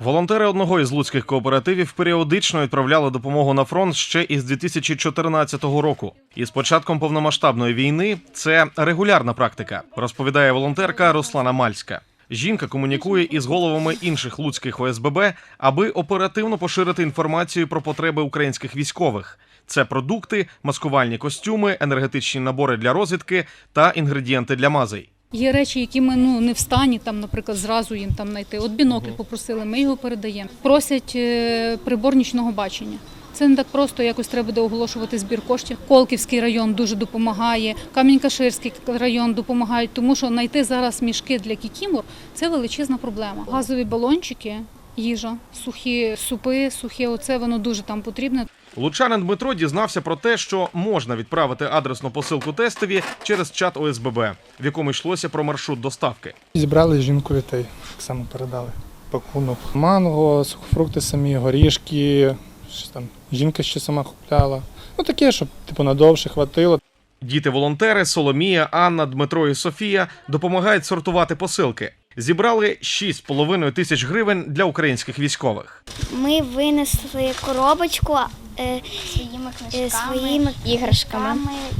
Волонтери одного із луцьких кооперативів періодично відправляли допомогу на фронт ще із 2014 року. І з початком повномасштабної війни це регулярна практика, розповідає волонтерка Руслана Мальська. Жінка комунікує із головами інших луцьких ОСББ, аби оперативно поширити інформацію про потреби українських військових. Це продукти, маскувальні костюми, енергетичні набори для розвідки та інгредієнти для мазей. Є речі, які ми ну не в стані там, наприклад, зразу їм там знайти. От бінокль попросили, ми його передаємо. Просять е, прибор нічного бачення. Це не так просто, якось треба буде оголошувати збір коштів. Колківський район дуже допомагає, Камінь-Каширський район допомагають, тому що знайти зараз мішки для кікімор це величезна проблема. Газові балончики, їжа, сухі супи, сухе оце воно дуже там потрібне. Лучанин Дмитро дізнався про те, що можна відправити адресну посилку тестові через чат ОСББ, в якому йшлося про маршрут доставки. Зібрали жінку дітей, так само передали. Пакунок. Манго, сухофрукти самі, горішки, що там, жінка ще сама купляла. Ну таке, щоб типу надовше хватило. Діти-волонтери Соломія, Анна, Дмитро і Софія допомагають сортувати посилки. Зібрали 6,5 тисяч гривень для українських військових. Ми винесли коробочку своїми е, книжками, своїми іграшками.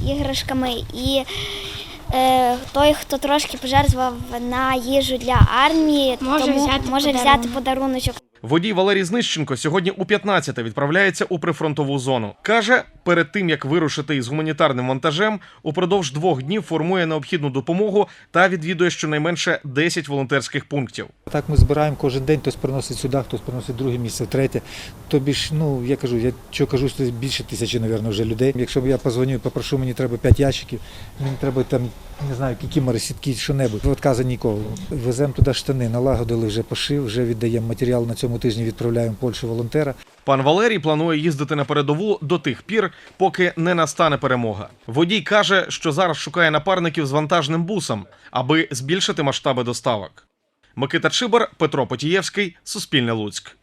іграшками і е, той, хто трошки пожертвував на їжу для армії, Може тому взяти може подарунок. взяти подаруночок. Водій Валерій Знищенко сьогодні у 15 відправляється у прифронтову зону. Каже, перед тим як вирушити із гуманітарним вантажем, упродовж двох днів формує необхідну допомогу та відвідує щонайменше 10 волонтерських пунктів. Так ми збираємо кожен день, хтось приносить сюди, хтось приносить друге місце, третє. Тобі ж, ну я кажу, я що кажу, що більше тисячі, мабуть, вже людей. Якщо я позвоню і попрошу, мені треба 5 ящиків, мені треба там, не знаю, кікімори, сітки, що-небудь. Відказу нікого. Веземо туди штани, налагодили вже пошив, вже віддаємо матеріал на цьому тижні, відправляємо в Польщу волонтера. Пан Валерій планує їздити на передову до тих пір, поки не настане перемога. Водій каже, що зараз шукає напарників з вантажним бусом, аби збільшити масштаби доставок. Микита Чибар, Петро Потієвський, Суспільне Луцьк.